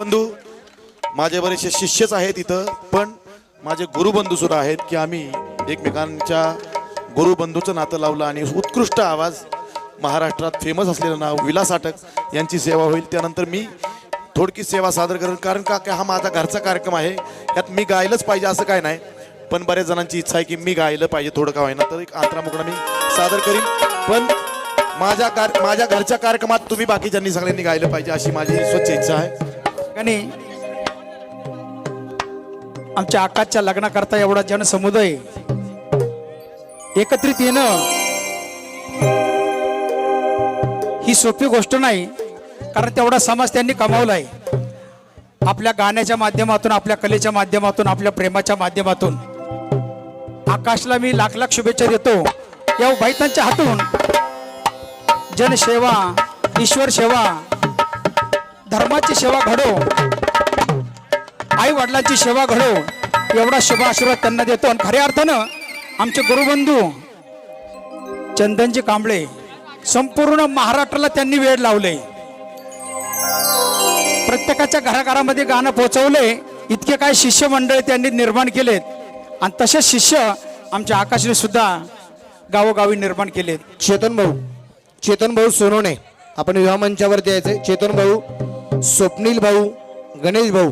बंधू माझे बरेचसे शिष्यच आहेत इथं पण माझे गुरुबंधू सुद्धा आहेत की आम्ही एकमेकांच्या गुरुबंधूचं नातं लावलं आणि उत्कृष्ट आवाज महाराष्ट्रात फेमस असलेलं नाव विलास आटक यांची सेवा होईल. त्यानंतर मी थोडकी सेवा सादर करेन कारण का हा माझा घरचा कार्यक्रम आहे. यात मी गायलंच पाहिजे असं काय नाही पण बऱ्याच जणांची इच्छा आहे की मी गायलं पाहिजे थोडं का होईना तर एक आंतरामुकडा मी सादर करीन. पण माझ्या कार माझ्या घरच्या कार्यक्रमात तुम्ही बाकीच्यांनी सगळ्यांनी गायलं पाहिजे अशी माझी स्वच्छ इच्छा आहे. ठिकाणी आमच्या आकाशच्या लग्नाकरता एवढा जनसमुदाय एकत्रित येणं ही सोपी गोष्ट नाही कारण तेवढा समाज त्यांनी कमावलाय. आपल्या गाण्याच्या माध्यमातून आपल्या कलेच्या माध्यमातून आपल्या प्रेमाच्या माध्यमातून. आकाशला मी लाख लाख शुभेच्छा देतो. या बाईतांच्या हातून जनसेवा ईश्वर सेवा धर्माची सेवा घडो. आई वडिलांची सेवा घडो. एवढा शुभ आशीर्वाद त्यांना देतो. आणि खऱ्या अर्थानं आमचे गुरुबंधू चंदनजी कांबळे संपूर्ण महाराष्ट्राला त्यांनी वेळ लावले. प्रत्येकाच्या घराघरामध्ये गाणं पोहोचवले. इतके काय शिष्य मंडळ त्यांनी निर्माण केलेत. आणि तसेच शिष्य आमच्या आकाशने सुद्धा गावोगावी निर्माण केलेत. चेतन भाऊ. चेतन भाऊ सोनवणे. आपण विवाह मंचावरती यायचंय. चेतन भाऊ स्वप्नील भाऊ गणेश भाऊ.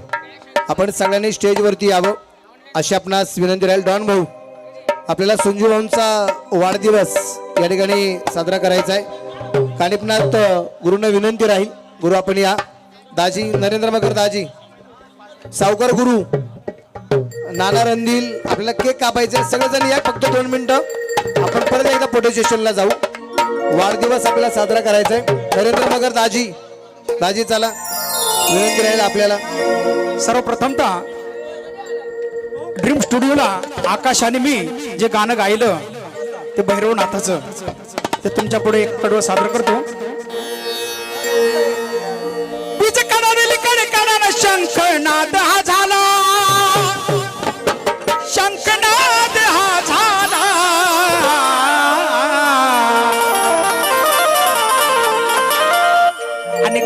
आपण सगळ्यांनी स्टेजवरती यावं. अशी आपणास विनंती राहील. डॉन भाऊ आपल्याला संजू भाऊंचा वाढदिवस या ठिकाणी साजरा करायचा आहे. कानिपनाथ गुरुनं विनंती राहील. गुरु आपण या. दाजी नरेंद्र मकर दाजी. सावकर गुरु नाना रंदील आपल्याला केक कापायचे सगळेजण या फक्त दोन मिनिटं. आपण परत एकदा पोटे स्टेशनला जाऊ. वाढदिवस आपल्याला साजरा करायचा आहे. नरेंद्र मगर दाजी. दाजी चला. विनंती राहील आपल्याला. सर्वप्रथमतः ड्रीम स्टुडिओला आकाश आणि मी जे गाणं गायलं ते भैरवनाथाचं ते तुमच्यापुढे एक कडवं सादर करतो. शंकर कडावेली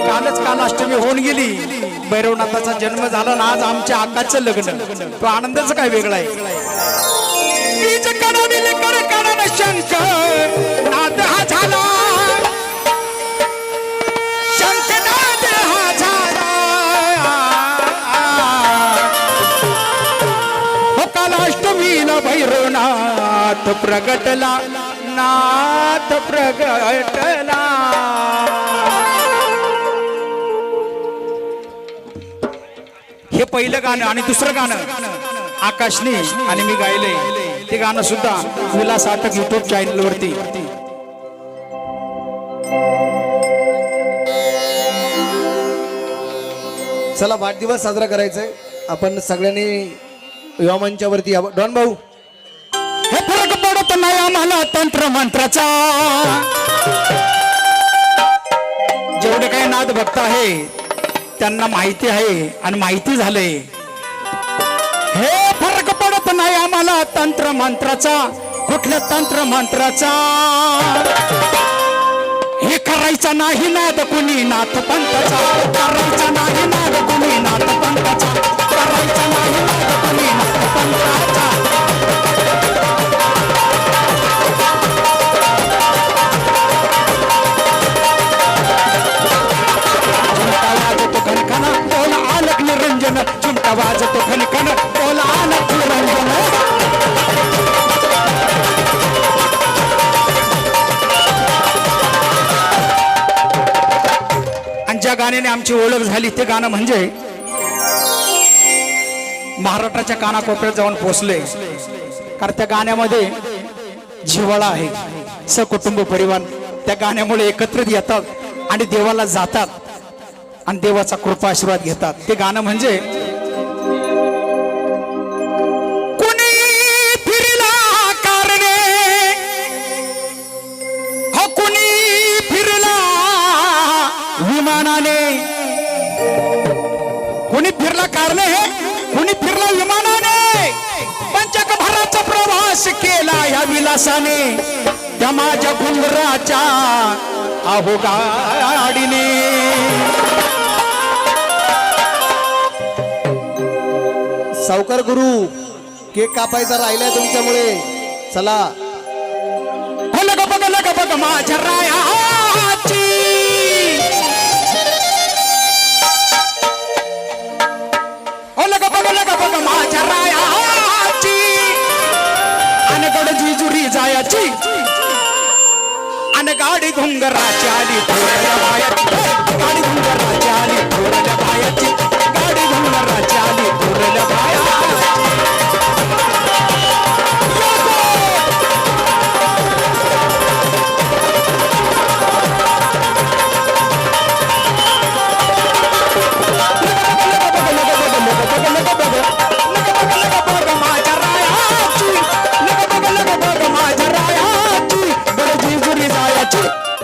कालच कालाष्टमी होऊन गेली. भैरवनाथाचा जन्म झाला ना आज आमच्या आकाशचं लग्न. तो आनंदाचं काय वेगळा आहे. शंकर नाद हा झाला. झाला. हो भैरवनाथ प्रगटला. नाथ प्रगटला. पहिलं गाणं आणि दुसरं गाणं आकाशने आणि मी गायले. ते गाणं सुद्धा विलास आटक युट्यूब चॅनल वरती. चला वाढदिवस साजरा करायचा आहे आपण सगळ्यांनी विवाह मंचावरती यावं डॉन भाऊ. हे फरक पडत नाही आम्हाला तंत्र मंत्राचा. जेवढे काही नाद भक्त आहे त्यांना माहिती आहे आणि माहिती झालंय. हे फरक पडत नाही आम्हाला तंत्र मंत्राचा कुठल्या तंत्र मंत्राचा. हे करायचा नाही नाद कुणी नाथ पंथाचा. गाण्याने आमची ओळख झाली. ते गाणं म्हणजे महाराष्ट्राच्या कानाकोपऱ्यात जाऊन पोचले. कारण त्या गाण्यामध्ये जिवाळा आहे. सकुटुंब परिवार त्या गाण्यामुळे एकत्रित येतात आणि देवाला जातात आणि देवाचा कृपा आशीर्वाद घेतात. ते गाणं म्हणजे कुणी फिरला कारणे कुणी फिरला विमानाने? पंचकभराचा प्रवास केला या विलासाने. त्या माझ्या घुंगराच्या अहो गाडीने सावकार गुरु केक कापायचा राहिलाय तुमच्यामुळे. चला. हो बघ लग बघ माझ्या रायाची घोंगराची आणि गाडी घोंगराची आली थोड्या पायाची गाडी घोंगराची आली थोड्या पायाची गाडी घोंगराची आली थोड्या पाया